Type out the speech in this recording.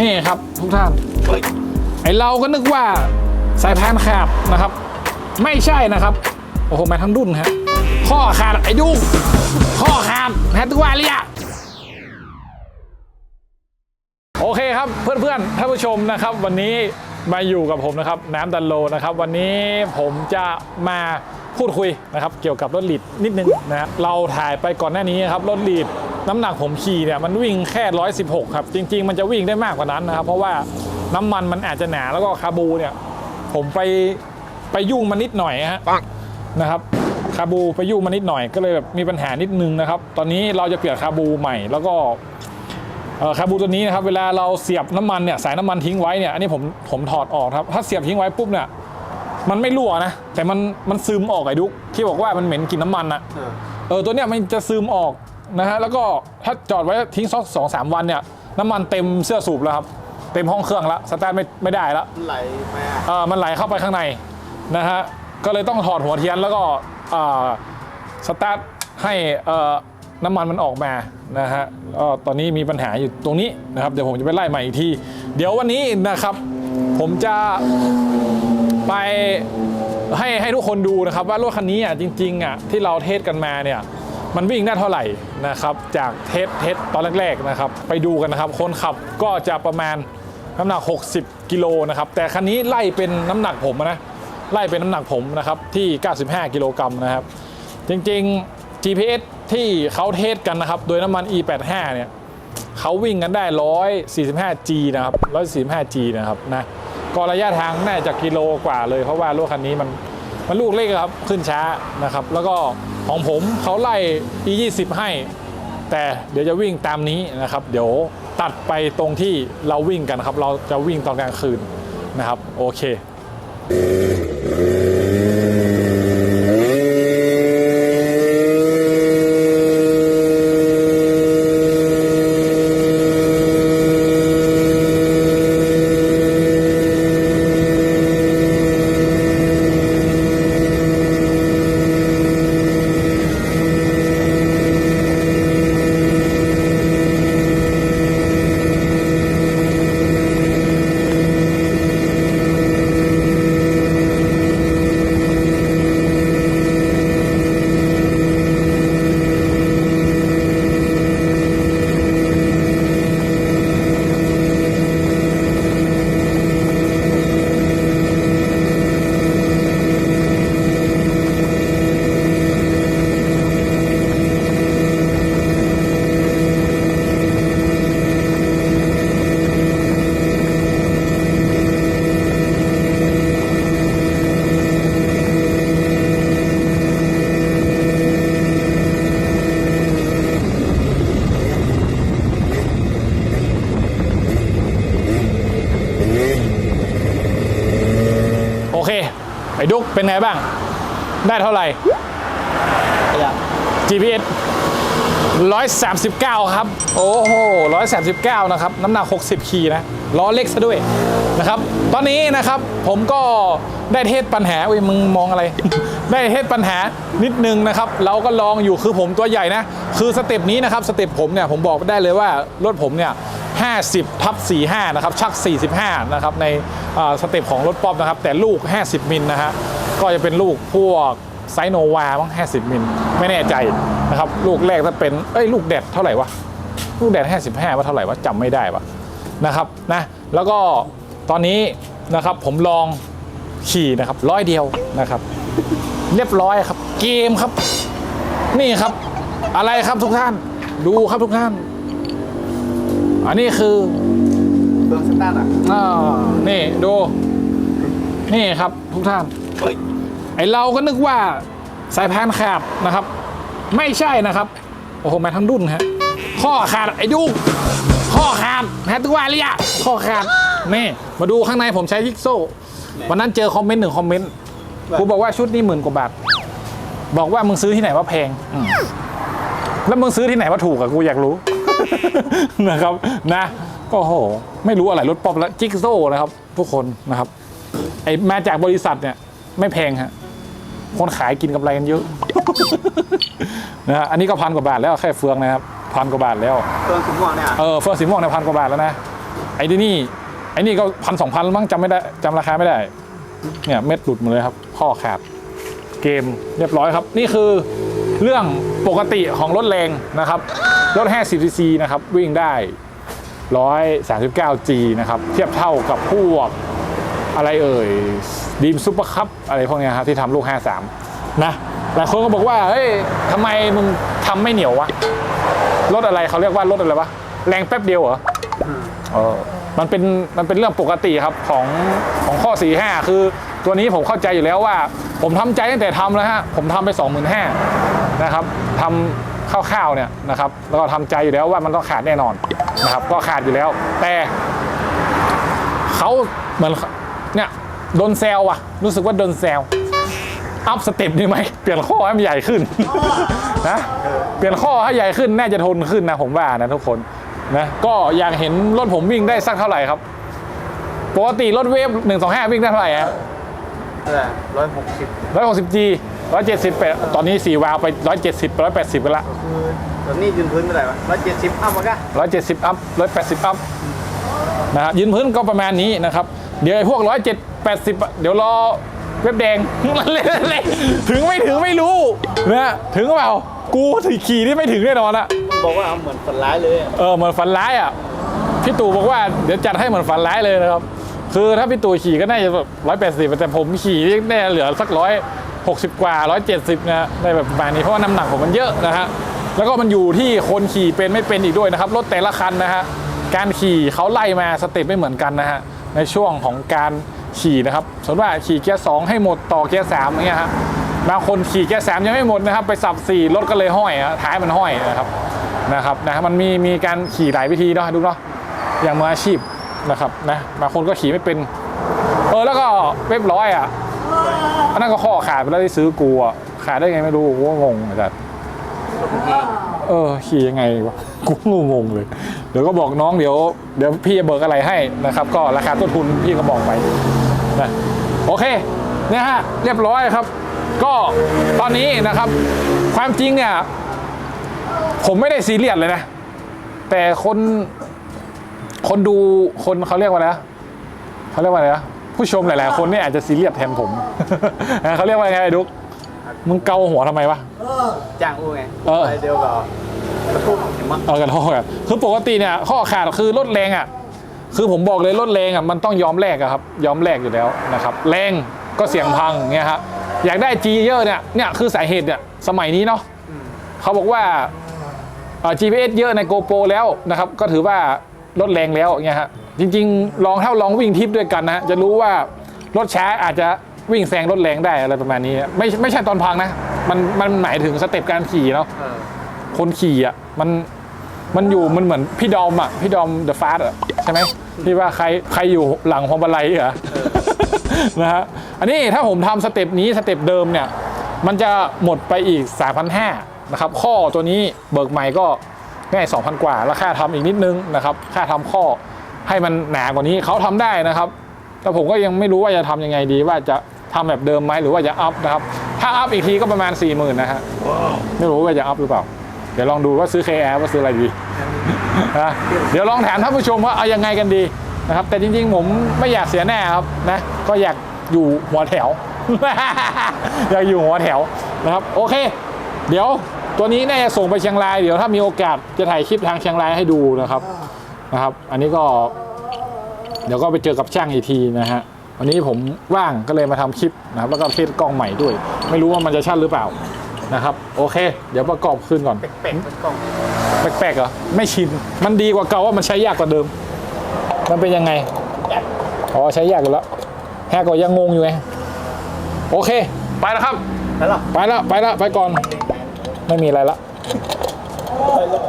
นี่ครับทุกท่านไอเราก็นึกว่าสายพานขาดนะครับ ไม่ใช่นะครับ โอ้โหมาทั้งดุนฮะข้อขาดไอ้ดุงข้อขาดแฮตว่าเรียโอเคครับเพื่อนๆท่านผู้ชมนะครับ วันนี้มาอยู่กับผมนะครับ น้ำดันโลนะครับ วันนี้ผมจะมา พูดคุยนะครับเกี่ยวกับรถลีดนิดนึงนะฮะเราถ่ายไปก่อนหน้านี้ครับรถลีดน้ำหนักผมขี่เนี่ยมันวิ่งแค่ 116 ครับ จริง ๆ มันจะวิ่งได้มากกว่านั้นนะครับ เพราะว่าน้ำมันมันอาจจะหนาแล้วก็คาบูเนี่ยผมไปไปยุ่งมันนิดหน่อยฮะนะครับคาบูไปยุ่งมันนิดหน่อยก็เลยแบบมีปัญหานิดนึงนะครับ ตอนนี้เราจะเปลี่ยนคาบูใหม่แล้วก็เอ่อคาบูตัวนี้นะครับเวลาเราเสียบน้ำมันเนี่ยสายน้ำมันทิ้งไว้เนี่ยอันนี้ผมผมถอดออกครับถ้าเสียบทิ้งไว้ปุ๊บเนี่ย มันไม่รั่วนะ แต่มันมันซึมออกไอ้ดุกที่บอกว่ามันเหม็นกลิ่นน้ำมันอะเออเออตัวเนี้ยมันจะซึมออกนะฮะแล้วก็ถ้าจอดไว้ทิ้งสักสองสามวันเนี่ยน้ำมันเต็มเสื้อสูบแล้วครับเต็มห้องเครื่องแล้วสตาร์ทไม่ไม่ได้แล้วมันไหลไปอะเออมันไหลเข้าไปข้างในนะฮะก็เลยต้องถอดหัวเทียนแล้วก็เอ่อสตาร์ทให้เอ่อน้ำมันมันออกมานะฮะก็ตอนนี้มีปัญหาอยู่ตรงนี้นะครับเดี๋ยวผมจะไปไล่ใหม่อีกที เดี๋ยววันนี้นะครับ ผมจะ ไปให้ให้ทุกคนดูนะครับว่ารถคันนี้อะจริงๆอะที่เราเทสกันมาเนี่ยมันวิ่งได้เท่าไหร่นะครับ จากเทสเทสตอนแรกๆนะครับ ไปดูกันนะครับ คนขับก็จะประมาณน้ำหนัก 60 กิโลนะครับ แต่คันนี้ไล่เป็นน้ำหนักผมนะไล่เป็นน้ำหนักผมนะครับที่ 95 กิโลกรัมนะครับ จริงๆ GPS ที่เขาเทสกันนะครับ โดยน้ำมัน E85 เนี่ยเขาวิ่งกันได้ 145G นะครับ 145G นะครับนะ ก็ระยะทางน่าจะกิโลกว่าเลยเพราะว่ารถคันนี้มันมันลูกเล็กครับขึ้นช้านะครับ แล้วก็ของผมเขาไล่ E20 ให้ แต่เดี๋ยวจะวิ่งตามนี้นะครับ เดี๋ยวตัดไปตรงที่เราวิ่งกันครับ เราจะวิ่งตอนกลางคืนนะครับ โอเค โอเค ไอ้ดุกเป็นไงบ้าง ได้เท่าไหร่ขยะ GPS 139 ครับ โอ้โห 139 นะครับ น้ำหนัก 60ขีนะ ล้อเล็กซะด้วยนะครับ ตอนนี้นะครับผมก็ได้เทศปัญหาอุ้ยมึงมองอะไร ได้เทศปัญหานิดนึงนะครับ เราก็ลองอยู่คือผมตัวใหญ่นะ คือสเต็ปนี้นะครับ สเต็ปผมเนี่ยผมบอกได้เลยว่ารถผมเนี่ย 50ทับ45 นะครับ ชัก 45 นะครับ ในสเต็ปของรถป๊อปนะครับ แต่ลูก 50 มิลนะฮะ ก็จะเป็นลูกพวกไซโนวามั้ง50 มิล ไม่แน่ใจนะครับ ลูกแรกถ้าเป็น เอ้ย ลูกแดดเท่าไหร่วะ ลูกแดด 55 ว่าเท่าไหร่วะจำไม่ได้วะนะครับนะ แล้วก็ตอนนี้นะครับผมลองขี่นะครับร้อยเดียวนะครับ เรียบร้อยครับ เกมครับ นี่ครับ อะไรครับทุกท่าน ดูครับทุกท่าน อันนี้คือเบื้องสตาร์ทอะอ่านี่ดู นี่ครับทุกท่านเฮ้ยไอเราก็นึกว่าสายพานขาดนะครับ ไม่ใช่นะครับ โอ้โห มาทั้งดุนฮะ ข้อขาดไอ้ดุกข้อขาดแฮตว่าเรียข้อขาดนี่มาดูข้างในผมใช้ยิกโซ่วันนั้นเจอคอมเมนต์หนึ่งคอมเมนต์กูบอกว่าชุดนี้หมื่นกว่าบาท บอกว่ามึงซื้อที่ไหนว่าแพงอืมแล้วมึงซื้อที่ไหนว่าถูกอะกูอยากรู้ นะครับนะก็โห ไม่รู้อะไรรถป๊อปแล้วจิ๊กโซ่นะครับ ทุกคนนะครับ ไอมาจากบริษัทเนี่ย ไม่แพงฮะคนขายกินกำไรกันเยอะนะฮะอันนี้ก็พันกว่าบาทแล้วแค่เฟืองนะครับพันกว่าบาทแล้วเบื้องสีม่วงเนี่ยเออเฟืองสีม่วงเนี่ยพันกว่าบาทแล้วนะไอ้ที่นี่ไอ้นี่ก็พันสองพันมั้งจำไม่ได้จำราคาไม่ได้ เนี่ยเม็ดหลุดหมดเลยครับข้อขาดเกมเรียบร้อยครับ นี่คือเรื่องปกติของรถแรงนะครับ รถ 50cc นะครับ วิ่งได้ 139G นะครับ เทียบเท่ากับพวกอะไรเอ่ยดีมซูเปอร์คัพอะไรพวกเนี้ยครับที่ทำลูก 53 นะหลายคนก็บอกว่า เฮ้ยทำไมมึงทำไม่เหนียววะ รถอะไรเขาเรียกว่ารถอะไรวะ แรงแป๊บเดียวเหรอเออมันเป็นมันเป็นเรื่องปกติครับของของข้อ 4 5 คือตัวนี้ผมเข้าใจอยู่แล้วว่า ผมทำใจตั้งแต่ทำแล้วฮะ ผมทำไป 25,000นะครับทำ คร่าวๆเนี่ยนะครับแล้วก็ทำใจอยู่แล้วว่ามันต้องขาดแน่นอนนะครับ ก็ขาดอยู่แล้ว แต่เขาเหมือนเนี่ยโดนแซวว่ะ รู้สึกว่าโดนแซวอัพสเต็ปดีไหมเปลี่ยนข้อให้มันใหญ่ขึ้นนะเปลี่ยนข้อให้ใหญ่ขึ้น น่าจะทนขึ้นนะผมว่านะทุกคนนะก็อยากเห็นรถผมวิ่งได้สักเท่าไหร่ครับปกติรถเวฟ125 วิ่งได้เท่าไหร่ฮะร้อยหกสิบ 160G 170ไปตอนนี้4วาล์วไป170 180กันละคือตอนนี้ยืนพื้นเท่าไหร่วะร้อยเจ็ดสิบอ้าวมันก็170อัพ180อัพนะฮะยืนพื้นก็ประมาณนี้นะครับ เดี๋ยวไอ้พวก170 80อะเดี๋ยวรอเว็บแดงถึงไม่ถึงไม่รู้นะถึงหรือเปล่ากูถือขี่ที่ไม่ถึงแน่นอนอะบอกว่าเหมือนฝันร้ายเลยอะเออเหมือนฝันร้ายอะพี่ตู่บอกว่าเดี๋ยวจัดให้เหมือนฝันร้ายเลยนะครับคือถ้าพี่ตู่ขี่ก็น่าจะแบบร้อยแปดสิบแต่ผมขี่นี่น่าจะเหลือสักร้อย หกสิบกว่าร้อยเจ็ดสิบนะในแบบประมาณนี้เพราะว่าน้ำหนักผมมันเยอะนะฮะแล้วก็มันอยู่ที่คนขี่เป็นไม่เป็นอีกด้วยนะครับรถแต่ละคันนะฮะการขี่เขาไล่มาสเต็ปไม่เหมือนกันนะฮะในช่วงของการขี่นะครับสมมติว่าขี่เกียร์สองให้หมดต่อเกียร์สามอย่างเงี้ยฮะบางคนขี่เกียร์สามยังไม่หมดนะครับ ไปสับสี่รถก็เลยห้อยอะท้ายมันห้อยนะครับนะครับนะมันมีมีการขี่หลายวิธีเนาะดูเนาะอย่างมืออาชีพนะครับนะบางคนก็ขี่ไม่เป็นเออแล้วก็เว็บร้อยอะ อันนั้นก็ข้อขาดไปแล้วที่ซื้อกูอะขาดได้ไงไม่รู้กูก็งงอาจารย์เออขี่ยังไงวะกูงงงๆเลย เดี๋ยวก็บอกน้องเดี๋ยวเดี๋ยวพี่จะเบิกอะไรให้นะครับ ก็ราคาต้นทุนพี่ก็บอกไปนะโอเคเนี่ยฮะเรียบร้อยครับ ก็ตอนนี้นะครับ ความจริงเนี่ย ผมไม่ได้ซีเรียสเลยนะ แต่คนคนดูคนเขาเรียกว่าอะไรนะเขาเรียกว่าอะไรนะ ผู้ชมหลาย ๆ คนเนี่ยอาจจะซีเรียสแทนผม เขาเรียกว่าไงไอ้ดุ๊กมึงเกาหัวทำไมวะ จ้างอู้ไงเออไปเดียวกับกระทุ่มเห็นมั้ยเอากันโทษกันคือปกติเนี่ยข้อขาดคือรถแรงอะ คือผมบอกเลยรถแรงอะมันต้องยอมแลกอะครับ ยอมแลกอยู่แล้วนะครับ แรงก็เสี่ยงพังเงี้ยครับอยากได้ G เยอะเนี่ยเนี่ยคือสาเหตุเนี่ยสมัยนี้เนาะเขาบอกว่าเอ่อ GPS เยอะใน GoPro แล้วนะครับ ก็ถือว่ารถแรงแล้วเงี้ยฮะ จริงๆ ลองเท่าลองวิ่งทริปด้วยกันนะจะรู้ว่ารถช้าอาจจะวิ่งแซงรถแรงได้อะไรประมาณนี้ ไม่ไม่ใช่ตอนพังนะ มันมันหมายถึงสเต็ปการขี่เนาะเออคนขี่อะมันมันอยู่มันเหมือนพี่ดอมอะพี่ดอมเดอะฟาสอะใช่ไหมที่ว่าใครใครอยู่หลังพวงมาลัยเหรอนะฮะอันนี้ถ้าผมทำสเต็ปนี้สเต็ปเดิมเนี่ยมันจะหมดไปอีก 3,500นะครับข้อตัวนี้เบิกใหม่ก็ง่าย2,000 กว่า แล้วค่าทำอีกนิดนึงนะครับ ค่าทำข้อ ให้มันหนากว่านี้เขาทำได้นะครับ แต่ผมก็ยังไม่รู้ว่าจะทำยังไงดีว่าจะทำแบบเดิมไหมหรือว่าจะอัพนะครับ ถ้าอัพอีกทีก็ประมาณ40,000นะฮะไม่รู้ว่าจะอัพหรือเปล่า เดี๋ยวลองดูว่าซื้อ KR ว่าซื้ออะไรดีนะเดี๋ยวลองถามท่านผู้ชมว่าเอายังไงกันดีนะครับ แต่จริงๆ ผมไม่อยากเสียแน่ครับนะก็อยากอยู่หัวแถวอยากอยู่หัวแถวนะครับ โอเค เดี๋ยวตัวนี้น่าจะส่งไปเชียงราย เดี๋ยวถ้ามีโอกาสจะถ่ายคลิปทางเชียงรายให้ดูนะครับ นะครับ อันนี้ก็ เดี๋ยวก็ไปเจอกับช่างอีกทีนะฮะวันนี้ผมว่างก็เลยมาทำคลิปนะครับ แล้วก็เทสกล้องใหม่ด้วย ไม่รู้ว่ามันจะชัดหรือเปล่านะครับ โอเค เดี๋ยวประกอบขึ้นก่อนแปลกๆเป็นกล้องแปลกๆเหรอไม่ชินมันดีกว่าเก่าว่ามันใช้ยากกว่าเดิม มันเป็นยังไงอ๋อใช้ยากอยู่แล้วแฮกก็ยังงงอยู่ไงโอเค ไปแล้วครับแล้วเหรอไปแล้วไปแล้วไปก่อน ไม่มีอะไรละไปแล้ว